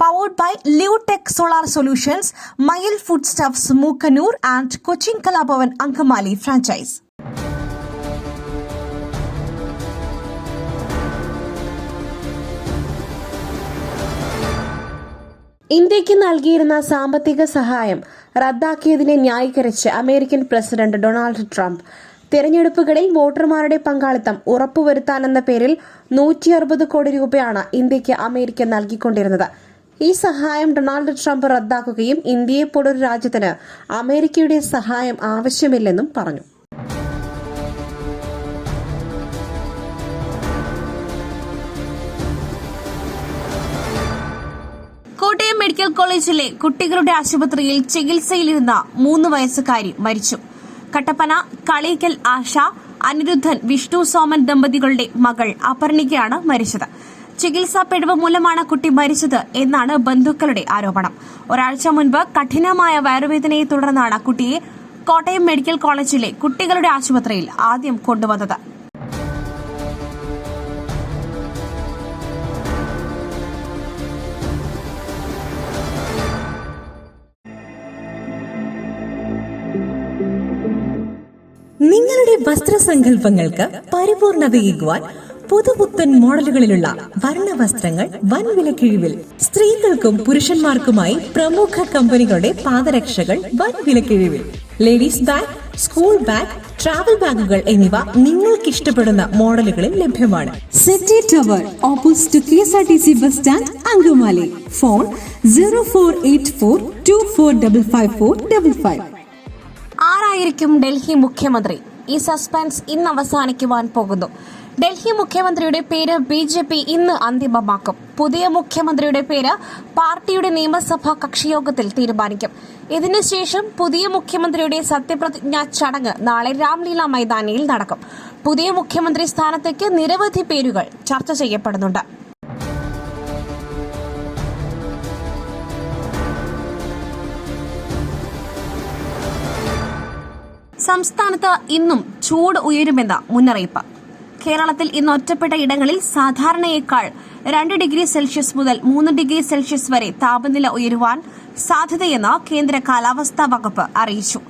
Powered by Leotech solar solutions Mayil food stuffs Mookkannoor and Cochin Kalabhavan Angamaly franchise ഇന്ത്യയ്ക്ക് നൽകിയിരുന്ന സാമ്പത്തിക സഹായം റദ്ദാക്കിയതിനെ ന്യായീകരിച്ച് അമേരിക്കൻ പ്രസിഡന്റ് ഡൊണാൾഡ് ട്രംപ്. തിരഞ്ഞെടുപ്പുകളിൽ വോട്ടർമാരുടെ പങ്കാളിത്തം ഉറപ്പുവരുത്താനെന്ന പേരിൽ നൂറ്റി അറുപത് കോടി രൂപയാണ് ഇന്ത്യയ്ക്ക് അമേരിക്ക നൽകിക്കൊണ്ടിരുന്നത്. ഈ സഹായം ഡൊണാൾഡ് ട്രംപ് റദ്ദാക്കുകയും ഇന്ത്യയെപ്പോലൊരു രാജ്യത്തിന് അമേരിക്കയുടെ സഹായം ആവശ്യമില്ലെന്നും പറഞ്ഞു. കോട്ടയം മെഡിക്കൽ കോളേജിലെ കുട്ടികളുടെ ആശുപത്രിയിൽ ചികിത്സയിലിരുന്ന മൂന്ന് വയസ്സുകാരി മരിച്ചു. കട്ടപ്പന കളീക്കൽ ആശ അനിരുദ്ധൻ വിഷ്ണു സോമൻ ദമ്പതികളുടെ മകൾ അപർണികയാണ് മരിച്ചത്. ചികിത്സാ പിഴവ് മൂലമാണ് കുട്ടി മരിച്ചത് എന്നാണ് ബന്ധുക്കളുടെ ആരോപണം. ഒരാഴ്ച മുൻപ് കഠിനമായ വയറുവേദനയെ തുടർന്നാണ് കുട്ടിയെ കോട്ടയം മെഡിക്കൽ കോളേജിലെ കുട്ടികളുടെ ആശുപത്രിയിൽ ആദ്യം കൊണ്ടുവന്നത്. നിങ്ങളുടെ വസ്ത്രസങ്കല്പങ്ങൾക്ക് പരിപൂർണതയേകുവാൻ പുതുപുത്തൻ മോഡലുകളിലുള്ള വർണ വസ്ത്രങ്ങൾ വൻ വിലക്കിഴിവിൽ സ്ത്രീകൾക്കും പുരുഷന്മാർക്കുമായി പ്രമുഖ കമ്പനികളുടെ പാദരക്ഷകൾ വൻ വിലക്കിഴിവിൽ ladies bag school bag travel ബാഗുകൾ എന്നിവ നിങ്ങൾക്ക് ഇഷ്ടപ്പെടുന്ന മോഡലുകളിൽ ലഭ്യമാണ്. City tower opposite K S R T C bus stand Angamaly phone zero four eight four two four double five four double five ആറായിരിക്കും Delhi മുഖ്യമന്ത്രി. ഈ സസ്പെൻസ് ഇന്ന് അവസാനിക്കുവാൻ പോകുന്നു. ഡൽഹി മുഖ്യമന്ത്രിയുടെ പേര് ബി ജെ പി ഇന്ന് അന്തിമമാക്കും. പുതിയ മുഖ്യമന്ത്രിയുടെ പേര് പാർട്ടിയുടെ നിയമസഭാ കക്ഷിയോഗത്തിൽ തീരുമാനിക്കും. ഇതിനുശേഷം പുതിയ മുഖ്യമന്ത്രിയുടെ സത്യപ്രതിജ്ഞാ ചടങ്ങ് നാളെ രാംലീല മൈതാനിയിൽ നടക്കും. പുതിയ മുഖ്യമന്ത്രി സ്ഥാനത്തേക്ക് നിരവധി പേരുകൾ ചർച്ച ചെയ്യപ്പെടുന്നുണ്ട്. സംസ്ഥാനത്ത് ഇന്നും ചൂട് ഉയരുമെന്ന മുന്നറിയിപ്പ്. കേരളത്തിൽ ഇന്ന് ഒറ്റപ്പെട്ട ഇടങ്ങളിൽ സാധാരണയേക്കാൾ രണ്ട് ഡിഗ്രി സെൽഷ്യസ് മുതൽ മൂന്ന് ഡിഗ്രി സെൽഷ്യസ് വരെ താപനില ഉയരുവാൻ സാധ്യതയെന്ന് കേന്ദ്ര കാലാവസ്ഥാ വകുപ്പ് അറിയിച്ചു.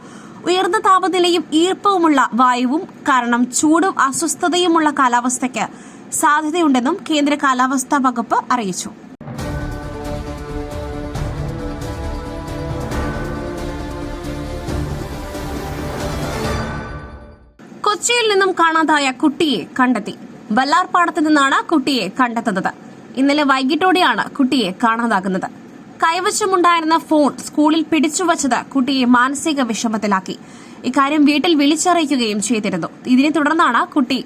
ഉയർന്ന താപനിലയും ഈർപ്പവുമുള്ള വായുവും കാരണം ചൂടും അസ്വസ്ഥതയുമുള്ള കാലാവസ്ഥയ്ക്ക് സാധ്യതയുണ്ടെന്നും കേന്ദ്ര കാലാവസ്ഥാ വകുപ്പ് അറിയിച്ചു. കൊച്ചിയിൽ നിന്നും കാണാതായ കുട്ടിയെ കണ്ടെത്തി. വല്ലാർപ്പാടത്ത് നിന്നാണ് കുട്ടിയെ കണ്ടെത്തുന്നത്. ഇന്നലെ വൈകിട്ടോടെയാണ് കുട്ടിയെ കാണാതാകുന്നത്. കൈവശമുണ്ടായിരുന്ന ഫോൺ സ്കൂളിൽ പിടിച്ചുവച്ചത് കുട്ടിയെ മാനസിക വിഷമത്തിലാക്കി. ഇക്കാര്യം വീട്ടിൽ വിളിച്ചറിയിക്കുകയും ചെയ്തിരുന്നു. ഇതിനെ തുടർന്നാണ് കുട്ടി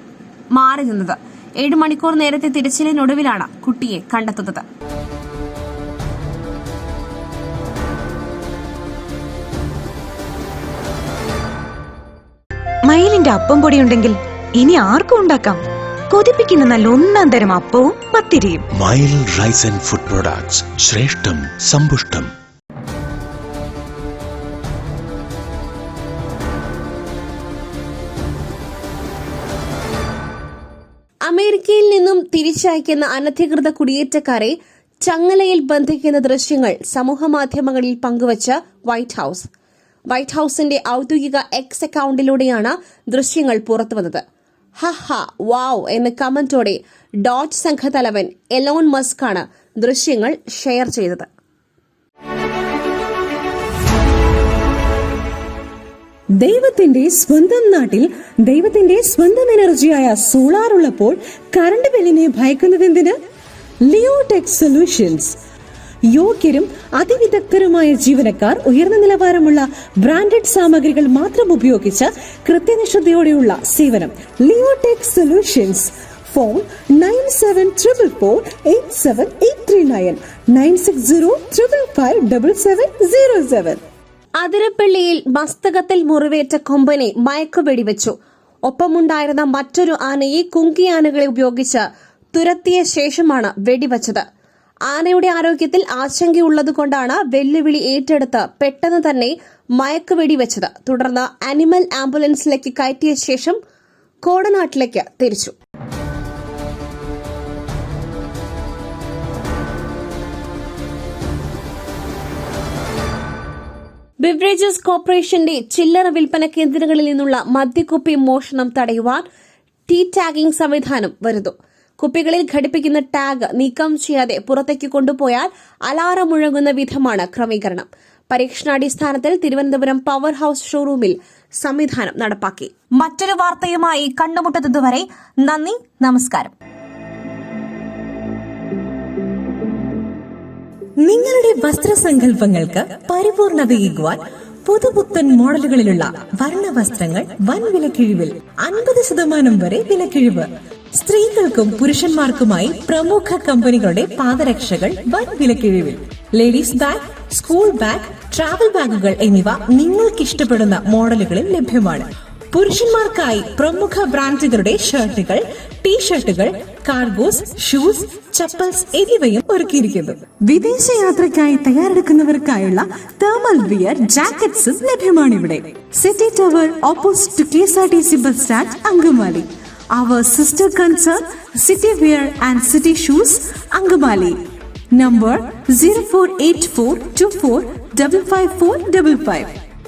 മാറി നിന്നത്. ഏഴ് മണിക്കൂർ നേരത്തെ തിരച്ചിലിനൊടുവിലാണ് കുട്ടിയെ കണ്ടെത്തുന്നത്. മയിലിന്റെ അപ്പം പൊടി ഉണ്ടെങ്കിൽ ഇനി ആർക്കും ഉണ്ടാക്കാം. കൊതിപ്പിക്കുന്ന നല്ല ഒന്നാം തരം അപ്പവും പത്തിരിയും. Mayil rice and food products ശ്രേഷ്ഠം സമ്പുഷ്ടം. അമേരിക്കയിൽ നിന്നും തിരിച്ചയക്കുന്ന അനധികൃത കുടിയേറ്റക്കാരെ ചങ്ങലയിൽ ബന്ധിക്കുന്ന ദൃശ്യങ്ങൾ സമൂഹമാധ്യമങ്ങളിൽ പങ്കുവച്ച വൈറ്റ് ഹൌസ്. വൈറ്റ് ഹൌസിന്റെ ഔദ്യോഗിക എക്സ് അക്കൌണ്ടിലൂടെയാണ് ദൃശ്യങ്ങൾ പുറത്തുവന്നത് ഹഹ വാവ് എന്ന കമന്റോടെ ഡോട്ട് സംഘതലവൻ എലോൺ മസ്കാണ് ദൃശ്യങ്ങൾ ഷെയർ ചെയ്തത്. ദൈവത്തിന്റെ സ്വന്തം നാട്ടിൽ ദൈവത്തിന്റെ സ്വന്തം എനർജിയായ സോളാർ ഉള്ളപ്പോൾ കറണ്ട് ബില്ലിനെ ഭയക്കുന്നതെന്തിന്? ലിയോടെക് സൊല്യൂഷൻസ് യോഗ്യരും അതിവിദഗ്ധരുമായ ജീവനക്കാർ ഉയർന്ന നിലവാരമുള്ള ബ്രാൻഡഡ് സാമഗ്രികൾ മാത്രം ഉപയോഗിച്ച് കൃത്യനിഷ്ഠതയോടെയുള്ള സേവനം. Leotech solutions phone nine seven triple four eight seven eight three nine nine six zero triple five double seven zero seven അതിരപ്പള്ളിയിൽ മസ്തകത്തിൽ മുറിവേറ്റ കൊമ്പനെ മയക്കുവെടിവെച്ചു. ഒപ്പമുണ്ടായിരുന്ന മറ്റൊരു ആനയെ കുങ്കിയാനകളെ ഉപയോഗിച്ച് തുരത്തിയ ശേഷമാണ് വെടിവച്ചത്. ആനയുടെ ആരോഗ്യത്തിൽ ആശങ്കയുള്ളതുകൊണ്ടാണ് വെല്ലുവിളി ഏറ്റെടുത്ത് പെട്ടെന്ന് തന്നെ മയക്കുവെടിവെച്ചത് തുടർന്ന് അനിമൽ ആംബുലൻസിലേക്ക് കയറ്റിയ ശേഷം കോടനാട്ടിലേക്ക് തിരിച്ചു. ബിവറേജസ് കോർപ്പറേഷന്റെ ചില്ലറ വിൽപ്പന കേന്ദ്രങ്ങളിൽ നിന്നുള്ള മദ്യക്കുപ്പി മോഷണം തടയുവാൻ ടി ടാഗിംഗ് സംവിധാനം വരുന്നു. കുപ്പികളിൽ ഘടിപ്പിക്കുന്ന ടാഗ് നീക്കം ചെയ്യാതെ പുറത്തേക്ക് കൊണ്ടുപോയാൽ അലാറം മുഴങ്ങുന്ന വിധമാണ് ക്രമീകരണം. പരീക്ഷണാടിസ്ഥാനത്തിൽ തിരുവനന്തപുരം പവർ ഹൌസ് ഷോറൂമിൽ സംവിധാനം നടപ്പാക്കി. മറ്റൊരു വാർത്തയുമായി കണ്ടുമുട്ടുന്നതുവരെ നന്ദി നമസ്കാരം. നിങ്ങളുടെ വസ്ത്രസങ്കല്പങ്ങൾക്ക് പരിപൂർണതയേകുവാൻ പുതുപുത്തൻ മോഡലുകളിലുള്ള വർണ വസ്ത്രങ്ങൾ വൻ വിലക്കിഴിവിൽ അൻപത് ശതമാനം വരെ വിലക്കിഴിവ്. സ്ത്രീകൾക്കും പുരുഷന്മാർക്കുമായി പ്രമുഖ കമ്പനികളുടെ പാദരക്ഷകൾ വൻ വിലക്കിഴിവിൽ. Ladies bag school bag travel ബാഗുകൾ എന്നിവ നിങ്ങൾക്ക് ഇഷ്ടപ്പെടുന്ന മോഡലുകളിൽ ലഭ്യമാണ്. പുരുഷന്മാർക്കായി പ്രമുഖ ബ്രാൻഡുകളുടെ ഷർട്ടുകൾ ടീഷർട്ടുകൾ കാർഗോസ് ഷൂസ് ചപ്പൽസ് എന്നിവയും ഒരുക്കിയിരിക്കുന്നു. വിദേശ യാത്രയ്ക്കായി തയ്യാറെടുക്കുന്നവർക്കായുള്ള തേർമൽ വിയർ ജാക്കറ്റ്സും ലഭ്യമാണ് ഇവിടെ city tower opposite to K S R T C bus stand Angamaly. our sister concern City Wear and City Shoes, Angamali. Number 0484 24 55455.